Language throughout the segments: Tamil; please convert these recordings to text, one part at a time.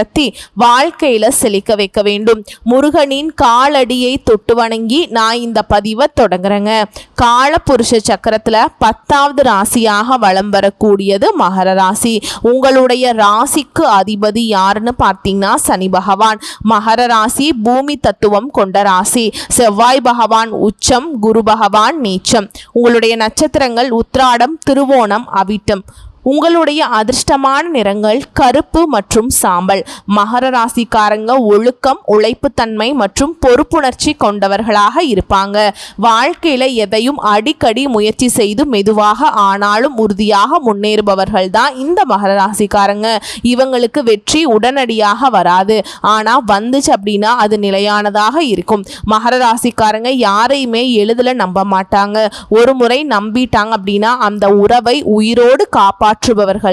நடத்தி வாழ்க்கையில செழிக்க வைக்க வேண்டும். முருகனின் காலடியை தொட்டு வணங்கி நான் இந்த பதிவை தொடங்குறேங்க. காலபுருஷ சக்கரத்துல பத்தாவது ராசியாக வலம் வரக்கூடியது மகர ராசி. உங்களுடைய ராசிக்கு அதிபதி யாருன்னு பார்த்தீங்கன்னா சனி பகவான். மகர ராசி பூமி தத்துவம் கொண்ட ராசி. செவ்வாய் பகவான் உச்சம் குரு பகவான் நீச்சம். உங்களுடைய நட்சத்திரங்கள் உத்ராடம் திருவோணம் அவிட்டம். உங்களுடைய அதிர்ஷ்டமான நிறங்கள் கருப்பு மற்றும் சாம்பல். மகர ராசிக்காரங்க ஒழுக்கம் உழைப்புத்தன்மை மற்றும் பொறுப்புணர்ச்சி கொண்டவர்களாக இருப்பாங்க. வாழ்க்கையில் எதையும் அடிக்கடி முயற்சி செய்து மெதுவாக ஆனாலும் உறுதியாக முன்னேறுபவர்கள் தான் இந்த மகர ராசிக்காரங்க. இவங்களுக்கு வெற்றி உடனடியாக வராது. ஆனால் வந்துச்சு அப்படின்னா அது நிலையானதாக இருக்கும். மகர ராசிக்காரங்க யாரையுமே எளிதில் நம்ப மாட்டாங்க. ஒரு முறை நம்பிட்டாங்க அப்படின்னா அந்த உறவை உயிரோடு காப்பா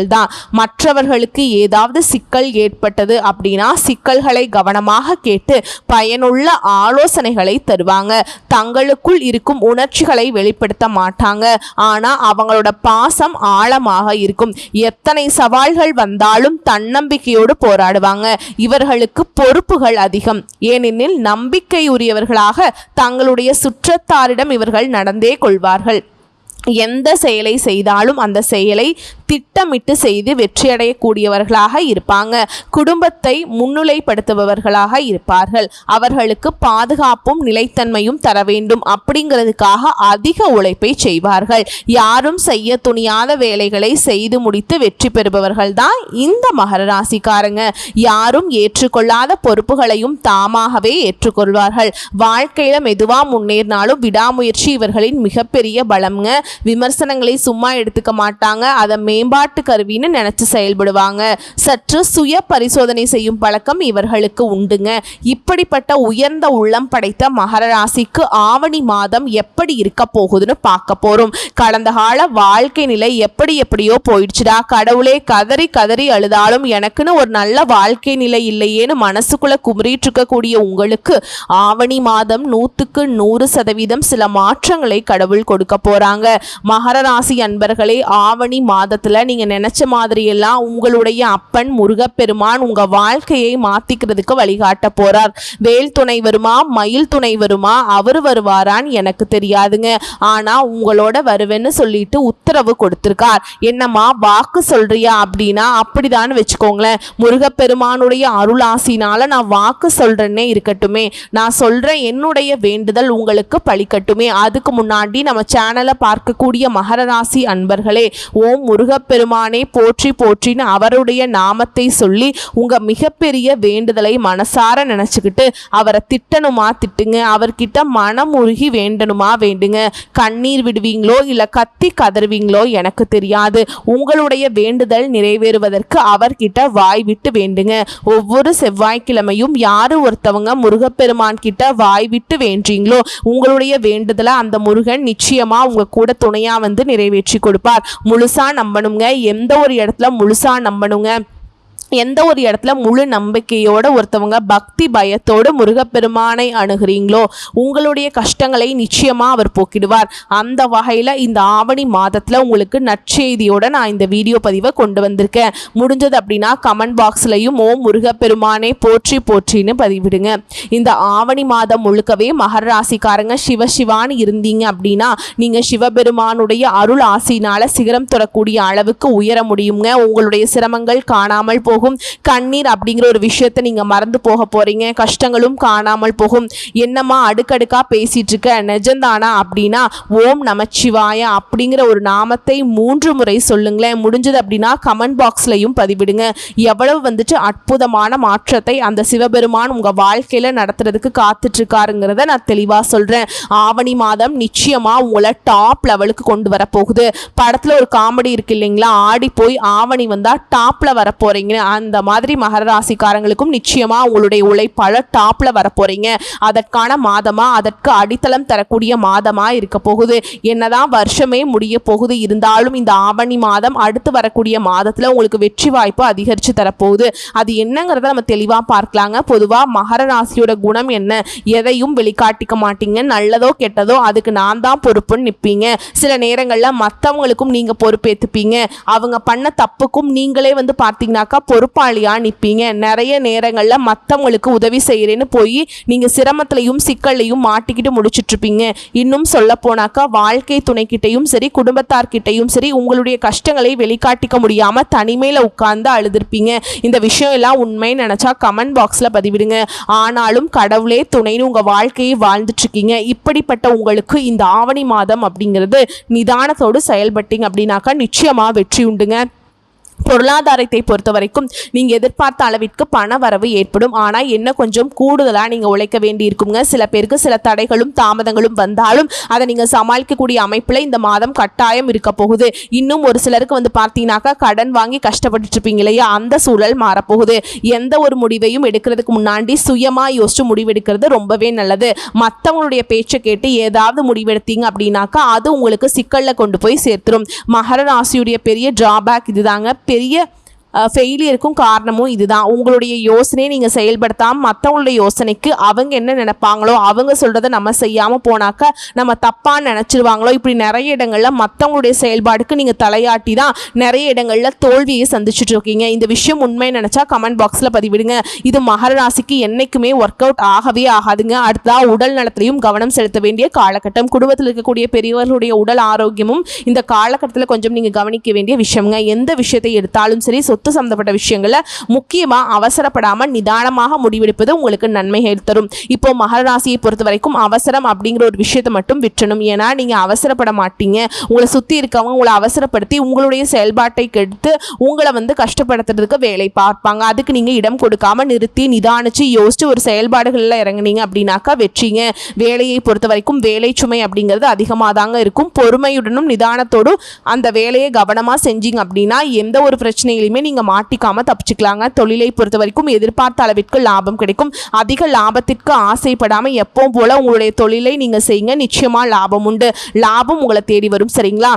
தான் மற்றவர்களுக்கு ஏதாவது சிக்கல் ஏற்பட்டது அப்படின்னா சிக்கல்களை கவனமாக கேட்டு பயனுள்ள ஆலோசனைகளை தருவாங்க. தங்களுக்குள் இருக்கும் உணர்ச்சிகளை வெளிப்படுத்த மாட்டாங்க. ஆனா அவங்களோட பாசம் ஆழமாக இருக்கும். எத்தனை சவால்கள் வந்தாலும் தன்னம்பிக்கையோடு போராடுவாங்க. இவர்களுக்கு பொறுப்புகள் அதிகம். ஏனெனில் நம்பிக்கையுரியவர்களாக தங்களுடைய சுற்றத்தாரிடம் இவர்கள் நடந்தே கொள்வார்கள். எந்த செயலை செய்தாலும் அந்த செயலை திட்டமிட்டு செய்து வெற்றியடையக்கூடியவர்களாக இருப்பாங்க. குடும்பத்தை முன்னிலைப்படுத்துபவர்களாக இருப்பார்கள். அவர்களுக்கு பாதுகாப்பும் நிலைத்தன்மையும் தர வேண்டும். அப்படிங்கிறதுக்காக அதிக உழைப்பை செய்வார்கள். யாரும் செய்ய துணியாத வேலைகளை செய்து முடித்து வெற்றி பெறுபவர்கள் தான் இந்த மகர ராசிக்காரங்க. யாரும் ஏற்றுக்கொள்ளாத பொறுப்புகளையும் தாமாகவே ஏற்றுக்கொள்வார்கள். வாழ்க்கையில மெதுவாக முன்னேறினாலும் விடாமுயற்சி இவர்களின் மிகப்பெரிய பலம்ங்க. விமர்சனங்களை சும்மா எடுத்துக்க மாட்டாங்க. அதை மேம்பாட்டு கருவின்னு நினைச்சு செயல்படுவாங்க. சற்று சுய பரிசோதனை செய்யும் பழக்கம் இவர்களுக்கு உண்டுங்க. இப்படிப்பட்ட உயர்ந்த உள்ளம் படைத்த மகர ராசிக்கு ஆவணி மாதம் எப்படி இருக்க போகுதுன்னு பார்க்க போறோம். கடந்த கால வாழ்க்கை நிலை எப்படி எப்படியோ போயிடுச்சுடா. கடவுளே கதறி கதறி அழுதாலும் எனக்குன்னு ஒரு நல்ல வாழ்க்கை நிலை இல்லையேன்னு மனசுக்குள்ள குமுறிட்டு இருக்கக்கூடிய உங்களுக்கு ஆவணி மாதம் நூற்றுக்கு நூறு சதவீதம் சில மாற்றங்களை கடவுள் கொடுக்க போறாங்க. மகர ராசி அன்பர்களே ஆவணி மாதத்தில் நீங்கள் நினச்ச மாதிரியெல்லாம் உங்களுடைய அப்பன் முருகப்பெருமான் உங்கள் வாழ்க்கையை மாத்திக்கிறதுக்கு வழிகாட்ட போகிறார் வேல் துணை வருமா மயில் துணை வருமா அவர் வருவாரான்னு எனக்கு தெரியாதுங்க. ஆனால் உங்களோட வருவேன்னு சொல்லிட்டு உத்தரவு கொடுத்துருக்கார். என்னம்மா வாக்கு சொல்றியா அப்படின்னா அப்படிதான் வச்சுக்கோங்களேன். முருகப்பெருமானுடைய அருளாசினால நான் வாக்கு சொல்றேன்னே இருக்கட்டுமே. நான் சொல்கிறேன் என்னுடைய வேண்டுதல் உங்களுக்கு பழிக்கட்டுமே. அதுக்கு முன்னாடி நம்ம சேனலை பார்க்க பார்க்கக்கூடிய மகர ராசி அன்பர்களே ஓம் முருகப்பெருமானே போற்றி போற்றின்னு அவருடைய நாமத்தை சொல்லி உங்க மிகப்பெரிய வேண்டுதலை மனசார நினைச்சுக்கிட்டு அவரை திட்டணுமா திட்டுங்க. அவர்கிட்ட மனம் உருகி வேண்டணுமா வேண்டுங்க. கண்ணீர் விடுவீங்களோ இல்ல கத்தி கதறுவீங்களோ எனக்கு தெரியாது. உங்களுடைய வேண்டுதல் நிறைவேறுவதற்கு அவர்கிட்ட வாய் விட்டு வேண்டுங்க. ஒவ்வொரு செவ்வாய்க்கிழமையும் யாரு ஒருத்தவங்க முருகப்பெருமான் கிட்ட வாய் விட்டு வேண்டீங்களோ உங்களுடைய வேண்டுதலை அந்த முருகன் நிச்சயமா உங்க கூட துணையாக வந்து நிறைவேற்றி கொடுப்பார். முழுசா நம்பணுங்க. எந்த ஒரு இடத்துல முழுசா நம்பணுங்க. எந்த ஒரு இடத்துல முழு நம்பிக்கையோட ஒருத்தவங்க பக்தி பயத்தோடு முருகப்பெருமானை அணுகிறீங்களோ உங்களுடைய கஷ்டங்களை நிச்சயமாக அவர் போக்கிடுவார். அந்த வகையில் இந்த ஆவணி மாதத்தில் உங்களுக்கு நற்செய்தியோட நான் இந்த வீடியோ பதிவை கொண்டு வந்திருக்கேன். முடிஞ்சது அப்படின்னா கமெண்ட் பாக்ஸ்லையும் ஓம் முருகப்பெருமானை போற்றி போற்றின்னு பதிவிடுங்க. இந்த ஆவணி மாதம் முழுக்கவே மகர ராசிக்காரங்க சிவ சிவான்னு இருந்தீங்க அப்படின்னா நீங்கள் சிவபெருமானுடைய அருள் ஆசினால சிகரம் தொடக்கூடிய அளவுக்கு உயர முடியுங்க. உங்களுடைய சிரமங்கள் காணாமல் போ போகும். கண்ணீர் அப்படிங்கிற ஒரு விஷயத்தை நீங்கள் மறந்து போக போகிறீங்க கஷ்டங்களும் காணாமல் போகும். என்னம்மா அடுக்கடுக்கா பேசிகிட்டு இருக்க? நிஜந்தானா அப்படின்னா ஓம் நமச்சிவாய அப்படிங்கிற ஒரு நாமத்தை மூன்று முறை சொல்லுங்களேன். முடிஞ்சது அப்படின்னா கமெண்ட் பாக்ஸ்லையும் பதிவிடுங்க. எவ்வளவு வந்துட்டு அற்புதமான மாற்றத்தை அந்த சிவபெருமான் உங்கள் வாழ்க்கையில் நடத்துறதுக்கு காத்துட்ருக்காருங்கிறத நான் தெளிவாக சொல்கிறேன் ஆவணி மாதம் நிச்சயமாக உங்களை டாப் லெவலுக்கு கொண்டு வர போகுது ஒரு காமெடி இருக்கு இல்லைங்களா? ஆடி போய் ஆவணி வந்தால் டாப்பில் வர போறீங்க அந்த மாதிரி மகர ராசிக்காரங்களுக்கும் நிச்சயமாக உங்களுடைய உழைப்பால டாப்பில் வரப்போகிறீங்க அதற்கான மாதமாக அதற்கு அடித்தளம் தரக்கூடிய மாதமாக இருக்க போகுது. என்னதான் வருஷமே முடிய போகுது இருந்தாலும் இந்த ஆவணி மாதம் அடுத்து வரக்கூடிய மாதத்தில் உங்களுக்கு வெற்றி வாய்ப்பு அதிகரித்து தரப்போகுது. அது என்னங்கிறத நம்ம தெளிவாக பார்க்கலாங்க. பொதுவாக மகர ராசியோட குணம் என்ன? எதையும் வெளிக்காட்டிக்க மாட்டீங்க. நல்லதோ கெட்டதோ அதுக்கு நான் தான் பொறுப்புன்னு நிற்பீங்க சில நேரங்களில் மற்றவங்களுக்கும் நீங்கள் பொறுப்பேற்றுப்பீங்க அவங்க பண்ண தப்புக்கும் நீங்களே வந்து பார்த்தீங்கன்னாக்கா பொறுப்பாளியாக நிற்பீங்க நிறைய நேரங்களில் மற்றவங்களுக்கு உதவி செய்கிறேன்னு போய் நீங்கள் சிரமத்திலையும் சிக்கல்லையும் மாட்டிக்கிட்டு முடிச்சிட்ருப்பீங்க இன்னும் சொல்ல போனாக்கா வாழ்க்கை துணைக்கிட்டையும் சரி குடும்பத்தார்கிட்டையும் சரி உங்களுடைய கஷ்டங்களை வெளிக்காட்டிக்க முடியாமல் தனிமையில் உட்கார்ந்து அழுதுருப்பீங்க. இந்த விஷயம் எல்லாம் உண்மைன்னு நினச்சா கமெண்ட் பாக்ஸில் பதிவிடுங்க. ஆனாலும் கடவுளே துணைன்னு உங்கள் வாழ்க்கையை வாழ்ந்துட்டுருக்கீங்க. இப்படிப்பட்ட உங்களுக்கு இந்த ஆவணி மாதம் அப்படிங்கிறது நிதானத்தோடு செயல்பட்டீங்க அப்படின்னாக்கா நிச்சயமாக வெற்றி உண்டுங்க. பொருளாதாரத்தை பொறுத்த வரைக்கும் நீங்கள் எதிர்பார்த்த அளவிற்கு பண வரவு ஏற்படும். ஆனால் என்ன கொஞ்சம் கூடுதலாக நீங்கள் உழைக்க வேண்டி இருக்குங்க சில பேருக்கு சில தடைகளும் தாமதங்களும் வந்தாலும் அதை நீங்கள் சமாளிக்கக்கூடிய அமைப்பில் இந்த மாதம் கட்டாயம் இருக்க போகுது. இன்னும் ஒரு சிலருக்கு வந்து பார்த்தீங்கன்னாக்கா கடன் வாங்கி கஷ்டப்பட்டுட்டு இருப்பீங்க இல்லையா? அந்த சூழல் மாறப்போகுது. எந்த ஒரு முடிவையும் எடுக்கிறதுக்கு முன்னாடி சுயமாக யோசிச்சு முடிவெடுக்கிறது ரொம்பவே நல்லது. மற்றவங்களுடைய பேச்சை கேட்டு ஏதாவது முடிவெடுத்தீங்க அப்படின்னாக்கா அது உங்களுக்கு சிக்கலில் கொண்டு போய் சேர்த்துரும். மகர ராசியுடைய பெரிய டிராபேக் இதுதாங்க. பெரிய ஃபெயிலியருக்கும் காரணமும் இதுதான். உங்களுடைய யோசனையை நீங்கள் செயல்படுத்தாமல் மற்றவங்களுடைய யோசனைக்கு அவங்க என்ன நினைப்பாங்களோ அவங்க சொல்கிறத நம்ம செய்யாமல் போனாக்க நம்ம தப்பாக நினச்சிருவாங்களோ இப்படி நிறைய இடங்களில் மற்றவங்களுடைய செயல்பாடுக்கு நீங்கள் தலையாட்டி தான் நிறைய இடங்களில் தோல்வியை சந்திச்சுட்டு இருக்கீங்க இந்த விஷயம் உண்மை நினச்சா கமெண்ட் பாக்ஸில் பதிவிடுங்க. இது மகர ராசிக்கு என்றைக்குமே ஒர்க் அவுட் ஆகவே ஆகாதுங்க. அடுத்ததாக உடல் நலத்திலையும் கவனம் செலுத்த வேண்டிய காலகட்டம். குடும்பத்தில் இருக்கக்கூடிய பெரியவர்களுடைய உடல் ஆரோக்கியமும் இந்த காலகட்டத்தில் கொஞ்சம் நீங்கள் கவனிக்க வேண்டிய விஷயங்க எந்த விஷயத்தை எடுத்தாலும் சரி சொத்து சம்மந்தப்பட்ட விஷயங்களில் முக்கியமாக அவசரப்படாமல் நிதானமாக முடிவெடுப்பது உங்களுக்கு நன்மைகள் தரும். இப்போ மகர ராசியை பொறுத்த வரைக்கும் அவசரம் அப்படிங்கிற ஒரு விஷயத்தை மட்டும் விற்றணும். ஏன்னா நீங்கள் அவசரப்பட மாட்டீங்க. உங்களை சுற்றி இருக்கவங்க உங்களை அவசரப்படுத்தி உங்களுடைய செயல்பாட்டை கெடுத்து உங்களை வந்து கஷ்டப்படுத்துறதுக்கு வேலை பார்ப்பாங்க. அதுக்கு நீங்கள் இடம் கொடுக்காம நிறுத்தி நிதானிச்சு யோசிச்சு ஒரு செயல்பாடுகளில் இறங்குனீங்க அப்படின்னாக்கா வெற்றிங்க. வேலையை பொறுத்த வரைக்கும் வேலை சுமை அப்படிங்கிறது அதிகமாக தாங்க இருக்கும். பொறுமையுடனும் நிதானத்தோடும் அந்த வேலையை கவனமாக செஞ்சீங்க அப்படின்னா எந்த ஒரு பிரச்சனையிலுமே நீங்கள் மாட்டிக்காம தப்பிச்சுக்கலாங்க. தொழிலை பொறுத்த வரைக்கும் எதிர்பார்த்த அளவிற்கு லாபம் கிடைக்கும். அதிக லாபத்திற்கு ஆசைப்படாமல் எப்பவும் போல உங்களுடைய தொழிலை நீங்கள் செய்யுங்க. நிச்சயமா லாபம் உண்டு. லாபம் உங்களை தேடி வரும். சரிங்களா?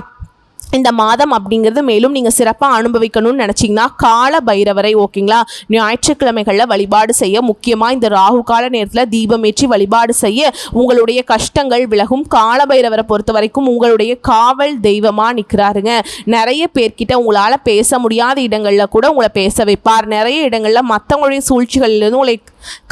இந்த மாதம் அப்படிங்கிறது மேலும் நீங்கள் சிறப்பாக அனுபவிக்கணும்னு நினச்சிங்கன்னா கால பைரவரை ஓகேங்களா? ஞாயிற்றுக்கிழமைகளில் வழிபாடு செய்ய முக்கியமாக இந்த ராகு கால நேரத்தில் தீபமேற்றி வழிபாடு செய்ய உங்களுடைய கஷ்டங்கள் விலகும். கால பைரவரை பொறுத்த வரைக்கும் உங்களுடைய காவல் தெய்வமாக நிற்கிறாருங்க நிறைய பேர்கிட்ட உங்களால் பேச முடியாத இடங்களில் கூட உங்களை பேச வைப்பார். நிறைய இடங்களில் மற்றவங்களுடைய சூழ்ச்சிகளிலிருந்து உங்களை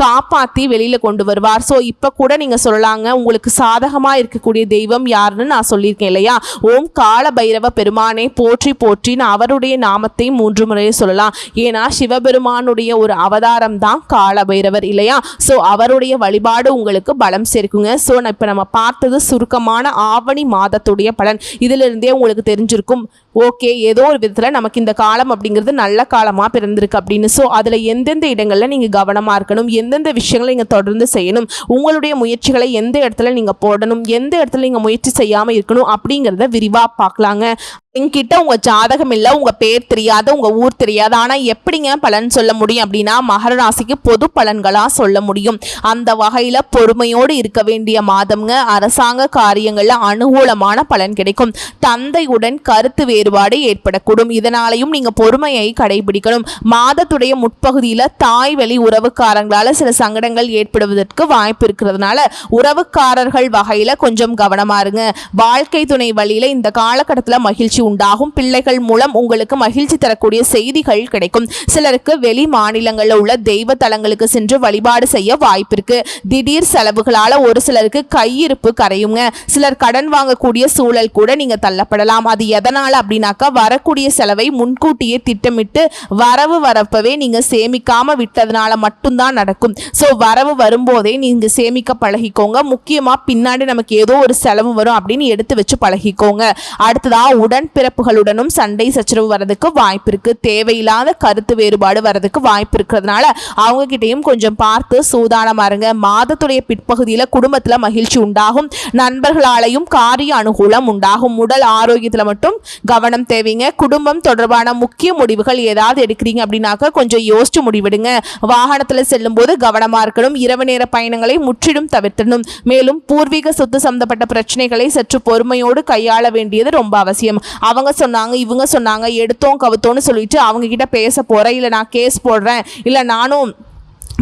காப்பாற்றி வெளியில் கொண்டு வருவார். ஸோ இப்போ கூட நீங்கள் சொல்லலாங்க உங்களுக்கு சாதகமாக இருக்கக்கூடிய தெய்வம் யாருன்னு நான் சொல்லியிருக்கேன் இல்லையா? ஓம் கால பைரவ பெருமானை போற்றி போற்றின்னு அவருடைய நாமத்தை மூன்று முறையை சொல்லலாம். ஏன்னா சிவபெருமானுடைய ஒரு அவதாரம் தான் கால பைரவர் இல்லையா? ஸோ அவருடைய வழிபாடு உங்களுக்கு பலம் சேர்க்குங்க. ஸோ இப்போ நம்ம பார்த்தது சுருக்கமான ஆவணி மாதத்துடைய பலன். இதிலிருந்தே உங்களுக்கு தெரிஞ்சிருக்கும். ஓகே ஏதோ ஒரு விதத்தில் நமக்கு இந்த காலம் அப்படிங்கிறது நல்ல காலமாக பிறந்திருக்கு அப்படின்னு. ஸோ அதில் எந்தெந்த இடங்களில் நீங்கள் கவனமாக இருக்கணும்? எந்தெந்த விஷயங்களை நீங்கள் தொடர்ந்து செய்யணும் உங்களுடைய முயற்சிகளை எந்த இடத்துல நீங்கள் போடணும் எந்த இடத்துல நீங்கள் முயற்சி செய்யாமல் இருக்கணும் அப்படிங்கிறத விரிவாக பார்க்கலாங்க. என்கிட்ட உங்கள் ஜாதகம் இல்லை உங்கள் பேர் தெரியாத உங்கள் ஊர் தெரியாது ஆனால் எப்படிங்க பலன் சொல்ல முடியும் அப்படின்னா மகர ராசிக்கு பொது பலன்களாக சொல்ல முடியும். அந்த வகையில் பொறுமையோடு இருக்க வேண்டிய மாதம்ங்க. அரசாங்க காரியங்களில் அனுகூலமான பலன் கிடைக்கும். தந்தையுடன் கருத்து வேறுபாடு ஏற்படக்கூடும். இதனாலையும் நீங்கள் பொறுமையை கடைபிடிக்கணும். மாதத்துடைய முற்பகுதியில் தாய் வழி உறவுக்காரங்களால் சில சங்கடங்கள் ஏற்படுவதற்கு வாய்ப்பு இருக்கிறதுனால உறவுக்காரர்கள் வகையில் கொஞ்சம் கவனமாக இருங்க. வாழ்க்கை துணை வழியில் இந்த காலகட்டத்தில் மகிழ்ச்சி உண்டாகும். பிள்ளைகள் மூலம் உங்களுக்கு மகிழ்ச்சி தரக்கூடிய செய்திகள் கிடைக்கும். சிலருக்கு வெளி மாநிலங்களில் உள்ள தெய்வ தலங்களுக்கு சென்று வழிபாடு செய்ய வாய்ப்பிருக்கு. திடீர் செலவுகளால ஒரு சிலருக்கு கையிருப்பு கரையுங்க. சிலர் கடன் வாங்கக்கூடிய சூழல் கூட நீங்க தள்ளப்படலாம். அது எதனால் அப்படின்னாக்கா வரக்கூடிய செலவை முன்கூட்டியே திட்டமிட்டு வரவு வரப்பவே நீங்க சேமிக்காம விட்டதுனால மட்டும்தான் நடக்கும். ஸோ வரவு வரும்போதே நீங்க சேமிக்க பழகிக்கோங்க. முக்கியமா பின்னாடி நமக்கு ஏதோ ஒரு செலவு வரும் அப்படின்னு எடுத்து வச்சு பழகிக்கோங்க. அடுத்ததா உடன் உடன்பிறப்புகளுடனும் சண்டை சச்சரவு வரதுக்கு வாய்ப்பு இருக்கு. தேவையில்லாத கருத்து வேறுபாடு வரதுக்கு வாய்ப்பு இருக்கிறதுனால அவங்க கிட்டையும் கொஞ்சம் பார்த்து சூதானமா இருங்க. மாதத்துடைய பிற்பகுதியில குடும்பத்துல மகிழ்ச்சி உண்டாகும். நண்பர்களாலையும் காரிய அனுகூலம் உண்டாகும். உடல் ஆரோக்கியத்துல மட்டும் கவனம் தேவைங்க. குடும்பம் தொடர்பான முக்கிய முடிவுகள் ஏதாவது எடுக்கிறீங்க அப்படின்னாக்க கொஞ்சம் யோசிச்சு முடிவெடுங்க. வாகனத்துல செல்லும் போது கவனமா இருக்கணும். இரவு நேர பயணங்களை முற்றிலும் தவிர்த்திடணும் மேலும் பூர்வீக சொத்து சம்பந்தப்பட்ட பிரச்சனைகளை சற்று பொறுமையோடு கையாள வேண்டியது ரொம்ப அவசியம். அவங்க சொன்னாங்க இவங்க சொன்னாங்க எடுத்தோம் கவுத்தோன்னு சொல்லிட்டு அவங்க கிட்ட பேச போறேன். இல்லை நான் கேஸ் போடுறேன். இல்லை நானும்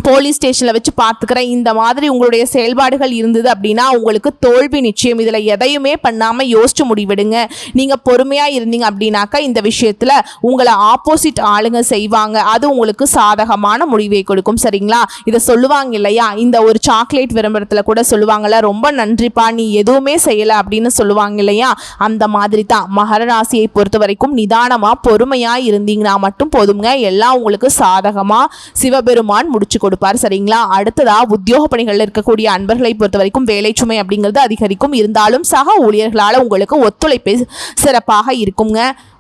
போலீஸ் ஸ்டேஷனில் வச்சு பார்த்துக்கிறேன் இந்த மாதிரி உங்களுடைய செயல்பாடுகள் இருந்தது அப்படின்னா உங்களுக்கு தோல்வி நிச்சயம். இதில் எதையுமே பண்ணாமல் யோசிச்சு முடிவெடுங்க. நீங்கள் பொறுமையாக இருந்தீங்க அப்படின்னாக்கா இந்த விஷயத்தில் உங்களை ஆப்போசிட் ஆளுங்க செய்வாங்க. அது உங்களுக்கு சாதகமான முடிவை கொடுக்கும். சரிங்களா? இதை சொல்லுவாங்க இல்லையா? இந்த ஒரு சாக்லேட் விளம்பரத்தில் கூட சொல்லுவாங்கல்ல ரொம்ப நன்றிப்பா நீ எதுவுமே செய்யலை அப்படின்னு சொல்லுவாங்க இல்லையா? அந்த மாதிரி தான். மகர ராசியை பொறுத்த வரைக்கும் நிதானமாக பொறுமையாக இருந்தீங்கன்னா மட்டும் போதுங்க. எல்லாம் உங்களுக்கு சாதகமாக சிவபெருமான் முடிச்சு கொடுப்பார் சரிங்களா? அடுத்ததா உத்தியோக பணிகளில் இருக்கக்கூடிய அன்பர்களை பொறுத்த வரைக்கும் வேலை சுமை அப்படிங்கிறது அதிகரிக்கும். இருந்தாலும் சக ஊழியர்களால் உங்களுக்கு ஒத்துழைப்பு சிறப்பாக இருக்குங்க.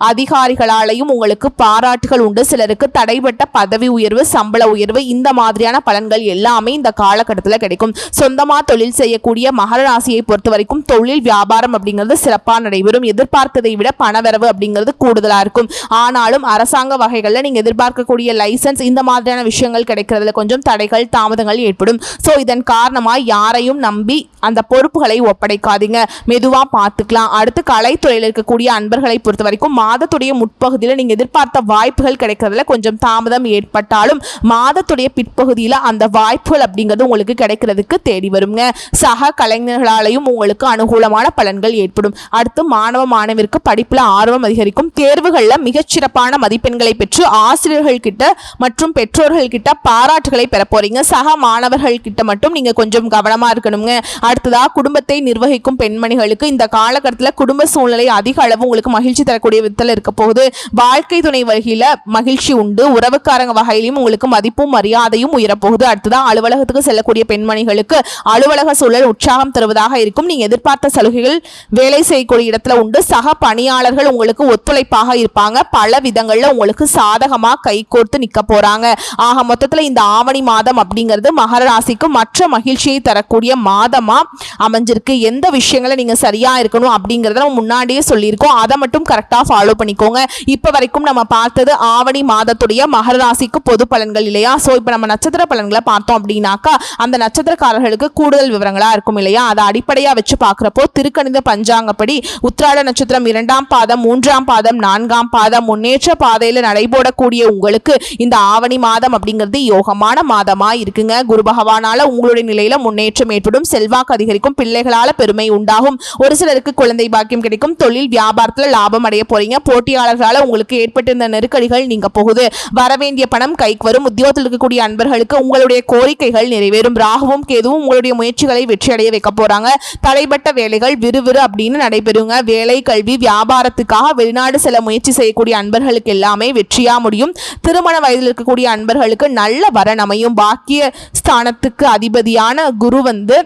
அதிகாரிகளாலையும் உங்களுக்கு பாராட்டுகள் உண்டு. சிலருக்கு தடைப்பட்ட பதவி உயர்வு சம்பள உயர்வு இந்த மாதிரியான பலன்கள் எல்லாமே இந்த காலகட்டத்தில் கிடைக்கும். சொந்தமாக தொழில் செய்யக்கூடிய மகர ராசியை பொறுத்த வரைக்கும் தொழில் வியாபாரம் அப்படிங்கிறது சிறப்பாக நடைபெறும். எதிர்பார்த்ததை விட பணவரவு அப்படிங்கிறது கூடுதலாக இருக்கும். ஆனாலும் அரசாங்க வகைகளில் நீங்கள் எதிர்பார்க்கக்கூடிய லைசன்ஸ் இந்த மாதிரியான விஷயங்கள் கிடைக்கிறதுல கொஞ்சம் தடைகள் தாமதங்கள் ஏற்படும். ஸோ இதன் காரணமாக யாரையும் நம்பி அந்த பொறுப்புகளை ஒப்படைக்காதீங்க. மெதுவாக பார்த்துக்கலாம். அடுத்து கலைத்துறையில் இருக்கக்கூடிய அன்பர்களை பொறுத்த வரைக்கும் மாதத்துடைய முற்பகுதியில் நீங்கள் எதிர்பார்த்த வாய்ப்புகள் கிடைக்கிறதுல கொஞ்சம் தாமதம் ஏற்பட்டாலும் மாதத்துடைய பிற்பகுதியில் அந்த வாய்ப்புகள் அப்படிங்கிறது உங்களுக்கு கிடைக்கிறதுக்கு தேடி வருங்க. சக கலைஞர்களாலையும் உங்களுக்கு அனுகூலமான பலன்கள் ஏற்படும். அடுத்து மாணவ மாணவிற்கு படிப்பில் ஆர்வம் அதிகரிக்கும். தேர்வுகளில் மிகச்சிறப்பான மதிப்பெண்களை பெற்று ஆசிரியர்கள் கிட்ட மற்றும் பெற்றோர்கள் கிட்ட பாராட்டுகளை பெற போறீங்க சக மாணவர்கள் கிட்ட மட்டும் நீங்க கொஞ்சம் கவனமா இருக்கணுங்க. அடுத்ததா குடும்பத்தை நிர்வகிக்கும் பெண்மணிகளுக்கு இந்த காலகட்டத்தில் குடும்ப சூழ்நிலை அதிக அளவு உங்களுக்கு மகிழ்ச்சி தரக்கூடிய விதத்தில் இருக்க போகுது. வாழ்க்கை துணை வகையில மகிழ்ச்சி உண்டு. உறவுக்காரங்க வகையிலும் உங்களுக்கு மதிப்பும் மரியாதையும் உயரப்போகுது. அடுத்ததா அலுவலகத்துக்கு செல்லக்கூடிய பெண்மணிகளுக்கு அலுவலக சூழல் உற்சாகம் தருவதாக இருக்கும். நீங்க எதிர்பார்த்த சலுகைகள் வேலை செய்யக்கூடிய இடத்துல உண்டு. சக பணியாளர்கள் உங்களுக்கு ஒத்துழைப்பாக இருப்பாங்க. பல விதங்கள்ல உங்களுக்கு சாதகமா கை கோர்த்து நிக்க போறாங்க. ஆக மொத்தத்துல இந்த ஆவணி மாதம் அப்படிங்கிறது மகர ராசிக்கு மற்ற மகிழ்ச்சியை தரக்கூடிய மாதமா அமைஞ்சிருக்கு. எந்த விஷயங்களை நீங்க சரியா இருக்கணும் அப்படிங்கறத நம்ம முன்னாடியே சொல்லியிருக்கோம். அதை மட்டும் கரெக்டா ஃபாலோ பண்ணிக்கோங்க. இப்ப வரைக்கும் நம்ம பார்த்தது ஆவணி மாதத்துடைய மகர ராசிக்கு பொது பலன்கள் இல்லையா? சோ இப்ப நம்ம நட்சத்திர பலன்களை பார்த்தோம் அப்படின்னாக்கா அந்த நட்சத்திரக்காரர்களுக்கு கூடுதல் விவரங்களா இருக்கும் இல்லையா? அதை அடிப்படையா வச்சு பார்க்குறப்போ திருக்கணித பஞ்சாங்கப்படி உத்திராட நட்சத்திரம் இரண்டாம் பாதம் மூன்றாம் பாதம் நான்காம் பாதம் முன்னேற்ற பாதையில நடைபோடக்கூடிய உங்களுக்கு இந்த ஆவணி மாதம் அப்படிங்கிறது யோகமான மாதமா இருக்குங்க. குரு பகவானால உங்களுடைய நிலையில முன்னேற்றம் ஏற்படும். செல்வாக்கு அதிகரிக்கும். பிள்ளைகளால பெருமை உண்டாகும். ஒரு சிலருக்கு குழந்தை பாக்கியம் கிடைக்கும். தொழில் வியாபாரத்துல லாபம் அடைய போறீங்க. போட்டியாளர்களால உங்களுக்கு ஏற்பட்டிருந்த நெருக்கடிகள் நீங்க போகுது. வரவேண்டிய பணம் கைக்கு வரும். உத்தியோகத்தில் இருக்கக்கூடிய அன்பர்களுக்கு உங்களுடைய கோரிக்கைகள் நிறைவேறும். ராகுவும் கேதுவும் உங்களுடைய முயற்சிகளை வெற்றியடைய வைக்க போறாங்க. தடைப்பட்ட வேலைகள் விறுவிறு அப்படின்னு நடைபெறுங்க. வேலை கல்வி வியாபாரத்துக்காக வெளிநாடு செல்ல முயற்சி செய்யக்கூடிய அன்பர்களுக்கு எல்லாமே வெற்றியா முடியும். திருமண வயதில் இருக்கக்கூடிய அன்பர்களுக்கு நல்ல வரன் அமையும். பாக்கிய ஸ்தானத்துக்கு அதிபதியான குரு வந்து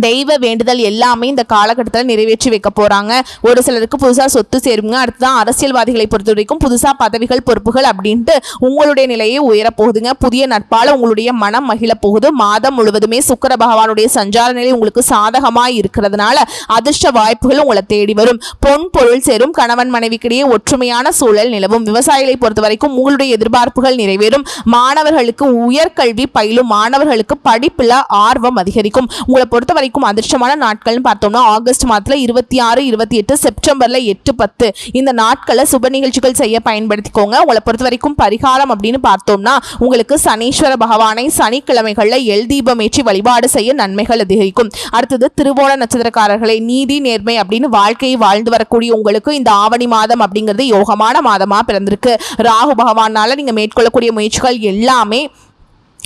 தெய்வ வேண்டுதல் எல்லாமே இந்த காலகட்டத்தில் நிறைவேற்றி வைக்க போகிறாங்க ஒரு சிலருக்கு புதுசாக சொத்து சேருங்க அடுத்ததான் அரசியல்வாதிகளை பொறுத்த வரைக்கும் புதுசாக பதவிகள் பொறுப்புகள் அப்படின்ட்டு உங்களுடைய நிலையை உயரப்போகுதுங்க. புதிய நட்பால் உங்களுடைய மனம் மகிழ போகுது மாதம் முழுவதுமே சுக்கர பகவானுடைய சஞ்சார நிலை உங்களுக்கு சாதகமாக இருக்கிறதுனால அதிர்ஷ்ட வாய்ப்புகள் உங்களை தேடி வரும். பொன் பொருள் சேரும். கணவன் மனைவிக்கிடையே ஒற்றுமையான சூழல் நிலவும். விவசாயிகளை பொறுத்த வரைக்கும் உங்களுடைய எதிர்பார்ப்புகள் நிறைவேறும். மாணவர்களுக்கு உயர்கல்வி பயிலும். மாணவர்களுக்கு படிப்பில் ஆர்வம் அதிகரிக்கும். உங்களை பொறுத்தவரை வரைக்கும் அதிர்ஷ்டமான நாட்கள்னு பார்த்தோம்னா ஆகஸ்ட் மாதத்தில் இருபத்தி ஆறு இருபத்தி எட்டு செப்டம்பரில் எட்டு பத்து. இந்த நாட்களை சுப நிகழ்ச்சிகள் செய்ய பயன்படுத்திக்கோங்க. உங்களை பொறுத்த வரைக்கும் பரிகாரம் அப்படின்னு பார்த்தோம்னா உங்களுக்கு சனீஸ்வர பகவானை சனிக்கிழமைகளில் எல் தீபம் ஏற்றி வழிபாடு செய்ய நன்மைகள் அதிகரிக்கும். அடுத்தது திருவோண நட்சத்திரக்காரர்களை நீதி நேர்மை அப்படின்னு வாழ்க்கையை வாழ்ந்து வரக்கூடிய உங்களுக்கு இந்த ஆவணி மாதம் அப்படிங்கிறது யோகமான மாதமாக பிறந்திருக்கு. ராகு பகவானால நீங்கள் மேற்கொள்ளக்கூடிய முயற்சிகள் எல்லாமே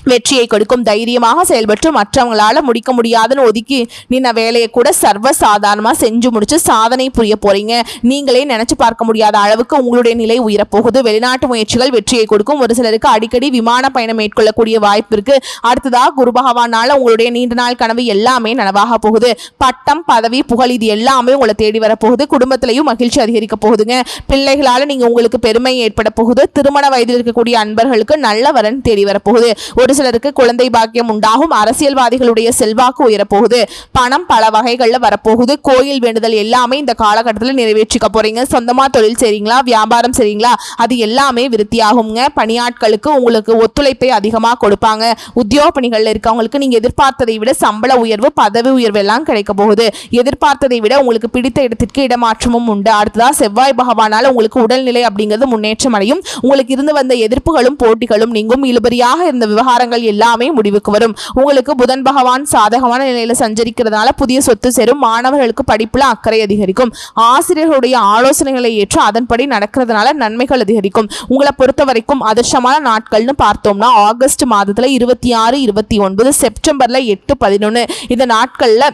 வெற்றியை கொடுக்கும் தைரியமாக செயல்பட்டு மற்றவங்களால முடிக்க முடியாதுன்னு ஒதுக்கி நின்ன வேலையை கூட சர்வ சாதாரணமாக செஞ்சு முடிச்சு சாதனை புரிய போறீங்க. நீங்களே நினைச்சு பார்க்க முடியாத அளவுக்கு உங்களுடைய நிலை உயரப்போகுது. வெளிநாட்டு முயற்சிகள் வெற்றியை கொடுக்கும். ஒரு சிலருக்கு அடிக்கடி விமான பயணம் மேற்கொள்ளக்கூடிய வாய்ப்பு இருக்கு. அடுத்ததாக குரு பகவானால உங்களுடைய நீண்ட நாள் கனவு எல்லாமே நனவாக போகுது. பட்டம் பதவி புகழ் இது எல்லாமே உங்களை தேடி வரப்போகுது. குடும்பத்திலையும் மகிழ்ச்சி அதிகரிக்க போகுதுங்க. பிள்ளைகளால நீங்க உங்களுக்கு பெருமை ஏற்பட போகுது. திருமண வயதில் இருக்கக்கூடிய அன்பர்களுக்கு நல்ல வரன் தேடி வரப்போகுது. ஒரு சிலருக்கு குழந்தை பாக்கியம் உண்டாகும். அரசியல்வாதிகளுடைய செல்வாக்கு உயரப்போகுது. பணம் பல வகைகளில் வரப்போகுது. கோயில் வேண்டுதல் எல்லாமே இந்த காலகட்டத்தில் நிறைவேற்றிக்க போறீங்க. சொந்தமா தொழில் செய்றீங்களா? வியாபாரம் செய்றீங்களா? அது எல்லாமே விருத்தியாகுங்க. பணியாட்களுக்கு உங்களுக்கு ஒத்துழைப்பை அதிகமாக கொடுப்பாங்க. உத்தியோக பணிகளில் இருக்கவங்களுக்கு நீங்க எதிர்பார்த்ததை விட சம்பள உயர்வு பதவி உயர்வு எல்லாம் கிடைக்க போகுது. எதிர்பார்த்ததை விட உங்களுக்கு பிடித்த இடத்திற்கு இடமாற்றமும் உண்டு. அடுத்ததா செவ்வாய் பகவானால் உங்களுக்கு உடல்நிலை அப்படிங்கிறது முன்னேற்றம் அடையும். உங்களுக்கு இருந்து வந்த எதிர்ப்புகளும் போட்டிகளும் நீங்கும். இழுபறியாக இருந்த விவகாரங்கள் எல்லாமே முடிவுக்கு வரும். உங்களுக்கு புதன் பகவான் சாதகமான நிலையில சஞ்சரிக்கிறதுனால புதிய சொத்து சேரும். மாணவர்களுக்கு படிப்புல அக்கறை அதிகரிக்கும். ஆசிரியர்களுடைய ஆலோசனைகளை ஏற்று அதன்படி நடக்கிறதுனால நன்மைகள் அதிகரிக்கும். உங்களை பொறுத்த வரைக்கும் அதிர்ஷ்டமான நாட்கள்னு பார்த்தோம்னா ஆகஸ்ட் மாதத்துல இருபத்தி ஆறு இருபத்தி ஒன்பது செப்டம்பர்ல எட்டு பதினொன்று இந்த நாட்கள்ல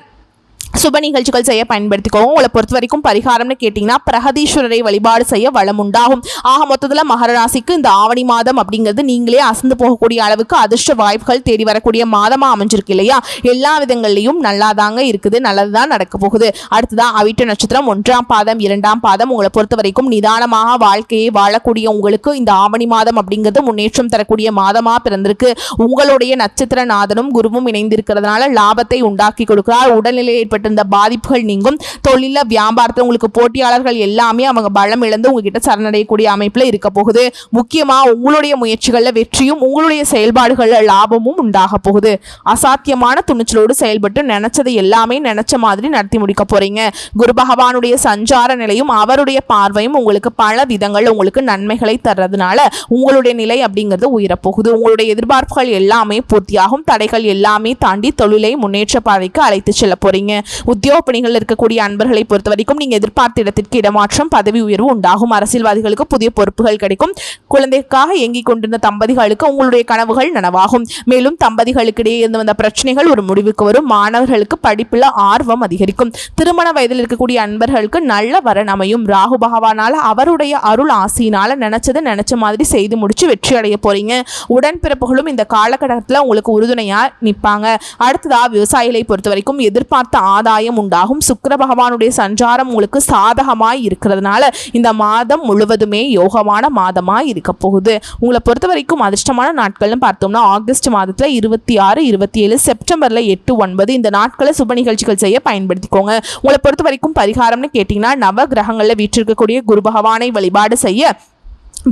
சுப நிகழ்ச்சிகள் செய்ய பயன்படுத்திக்கோங்க. உங்களை பொறுத்த வரைக்கும் பரிகாரம்னு கேட்டிங்கன்னா பிரகதீஸ்வரரை வழிபாடு செய்ய வளம் உண்டாகும். ஆக மொத்தத்தில் மகராசிக்கு இந்த ஆவணி மாதம் அப்படிங்கிறது நீங்களே அசந்து போகக்கூடிய அளவுக்கு அதிர்ஷ்ட வாய்ப்புகள் தேடி வரக்கூடிய மாதமாக அமைஞ்சிருக்கு இல்லையா? எல்லா விதங்கள்லையும் நல்லாதாங்க இருக்குது. நல்லது தான் நடக்க போகுது. அடுத்ததான் அவிட்ட நட்சத்திரம் ஒன்றாம் பாதம் இரண்டாம் பாதம். உங்களை பொறுத்த வரைக்கும் நிதானமாக வாழ்க்கையை வாழக்கூடிய உங்களுக்கு இந்த ஆவணி மாதம் அப்படிங்கிறது முன்னேற்றம் தரக்கூடிய மாதமாக பிறந்திருக்கு. உங்களுடைய நட்சத்திர நாதனும் குருவும் இணைந்திருக்கிறதுனால லாபத்தை உண்டாக்கி கொடுக்கிறார். உடல்நிலை ஏற்பட்டு ஏற்பட்டிருந்த பாதிப்புகள் நீங்கும். தொழில வியாபாரத்தில் உங்களுக்கு போட்டியாளர்கள் எல்லாமே அவங்க பலம் இழந்து உங்ககிட்ட சரணடையக்கூடிய அமைப்பில் இருக்க போகுது. முக்கியமாக உங்களுடைய முயற்சிகளில் வெற்றியும் உங்களுடைய செயல்பாடுகளில் லாபமும் உண்டாக போகுது. அசாத்தியமான துணிச்சலோடு செயல்பட்டு நினைச்சதை எல்லாமே நினைச்ச மாதிரி நடத்தி முடிக்க போறீங்க. குரு பகவானுடைய சஞ்சார நிலையும் அவருடைய பார்வையும் உங்களுக்கு பல விதங்கள் உங்களுக்கு நன்மைகளை தர்றதுனால உங்களுடைய நிலை அப்படிங்கிறது உயரப்போகுது உங்களுடைய எதிர்பார்ப்புகள் எல்லாமே பூர்த்தியாகும். தடைகள் எல்லாமே தாண்டி தொழிலை முன்னேற்ற பாதைக்கு அழைத்து செல்ல போறீங்க. உத்தியோக பணிகளில் இருக்கக்கூடிய அன்பர்களை பொறுத்த வரைக்கும் நீங்க எதிர்பார்த்த இடத்திற்கு இடமாற்றம் பதவி உயர்வு உண்டாகும். அரசியல்வாதிகளுக்கு புதிய பொறுப்புகள் கிடைக்கும். குழந்தைக்காக இயங்கிக் கொண்டிருந்த தம்பதிகளுக்கு உங்களுடைய கனவுகள் நனவாகும். மேலும் தம்பதிகளுக்கிடையே இருந்து வந்த பிரச்சனைகள் ஒரு முடிவுக்கு வரும். மாணவர்களுக்கு படிப்பில் ஆர்வம் அதிகரிக்கும். திருமண வயதில் இருக்கக்கூடிய அன்பர்களுக்கு நல்ல வரன் அமையும். ராகு பகவானால அவருடைய அருள் ஆசியினால நினைச்சதை நினைச்ச மாதிரி செய்து முடிச்சு வெற்றி அடைய போறீங்க. உடன்பிறப்புகளும் இந்த காலகட்டத்தில் உங்களுக்கு உறுதுணையாக நிற்பாங்க அடுத்ததா விவசாயிகளை பொறுத்த வரைக்கும் எதிர்பார்த்த ஆதாயம் உண்டாகும். சுக்கர பகவானுடைய சஞ்சாரம் உங்களுக்கு சாதகமாய் இருக்கிறதுனால இந்த மாதம் முழுவதுமே யோகமான மாதமாக இருக்க போகுது. உங்களை பொறுத்த வரைக்கும் அதிர்ஷ்டமான நாட்கள்னு பார்த்தோம்னா ஆகஸ்ட் மாதத்தில் இருபத்தி ஆறு இருபத்தி ஏழு செப்டம்பரில் எட்டு ஒன்பது இந்த நாட்களை சுப நிகழ்ச்சிகள் செய்ய பயன்படுத்திக்கோங்க. உங்களை பொறுத்த வரைக்கும் பரிகாரம்னு கேட்டிங்கன்னா நவ கிரகங்களில் வீற்றிருக்கக்கூடிய குரு பகவானை வழிபாடு செய்ய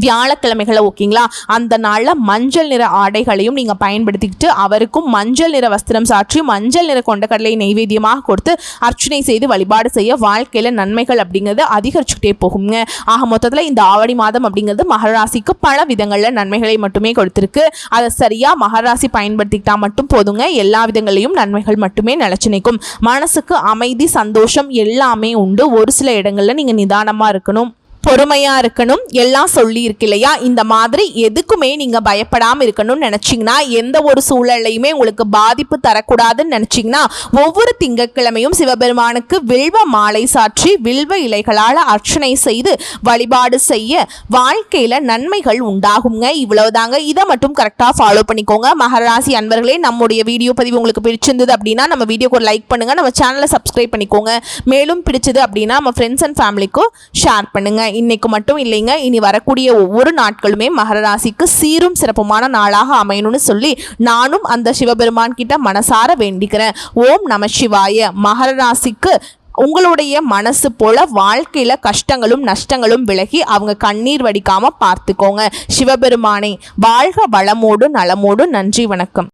வியாழக்கிழமைகளை ஓகேங்களா? அந்த நாளில் மஞ்சள் நிற ஆடைகளையும் நீங்கள் பயன்படுத்திக்கிட்டு அவருக்கும் மஞ்சள் நிற வஸ்திரம் சாற்றி மஞ்சள் நிற கொண்டக்கடலை நைவேத்தியமாக கொடுத்து அர்ச்சனை செய்து வழிபாடு செய்ய வாழ்க்கையில் நன்மைகள் அப்படிங்கிறது அதிகரிச்சுக்கிட்டே போகுங்க. ஆக மொத்தத்தில் இந்த ஆவணி மாதம் அப்படிங்கிறது மகராசிக்கு பல விதங்களில் நன்மைகளை மட்டுமே கொடுத்துருக்கு. அதை சரியாக மகராசி பயன்படுத்திக்கிட்டால் மட்டும் போதுங்க. எல்லா விதங்களையும் நன்மைகள் மட்டுமே நிலச்சி நிற்கும். மனசுக்கு அமைதி சந்தோஷம் எல்லாமே உண்டு. ஒரு சில இடங்களில் நீங்கள் நிதானமாக இருக்கணும். பொறுமையா இருக்கணும். எல்லாம் சொல்லியிருக்கு இல்லையா? இந்த மாதிரி எதுக்குமே நீங்க பயப்படாம இருக்கணும்னு நினைச்சீங்கன்னா எந்த ஒரு சூழலையுமே உங்களுக்கு பாதிப்பு தரக்கூடாதுன்னு நினைச்சீங்கன்னா ஒவ்வொரு திங்கட்கிழமையும் சிவபெருமானுக்கு வில்வ மாலை சாற்றி வில்வ இலைகளால் அர்ச்சனை செய்து வழிபாடு செய்ய வாழ்க்கையில நன்மைகள் உண்டாகுங்க. இவ்வளவுதாங்க. இதை மட்டும் கரெக்டாக ஃபாலோ பண்ணிக்கோங்க. மகராசி அன்பர்களே நம்முடைய வீடியோ பதிவு உங்களுக்கு பிடிச்சிருந்தது அப்படின்னா நம்ம வீடியோக்கு ஒரு லைக் பண்ணுங்க. நம்ம சேனலை சப்ஸ்கிரைப் பண்ணிக்கோங்க. மேலும் பிடிச்சது அப்படின்னா நம்ம ஃப்ரெண்ட்ஸ் அண்ட் ஃபேமிலிக்கும் ஷேர் பண்ணுங்க. இன்னைக்கு மட்டும் இல்லைங்க. இனி வரக்கூடிய ஒவ்வொரு நாட்களுமே மகர ராசிக்கு சீரும் சிறப்புமான நாளாக அமையணும்னு சொல்லி நானும் அந்த சிவபெருமான் கிட்ட மனசார வேண்டிக்கிறேன். ஓம் நம சிவாய. மகர ராசிக்கு உங்களுடைய மனசு போல வாழ்க்கையில கஷ்டங்களும் நஷ்டங்களும் விலகி அவங்க கண்ணீர் வடிக்காம பார்த்துக்கோங்க. சிவபெருமானை வாழ்க வளமோடு நலமோடு நன்றி வணக்கம்.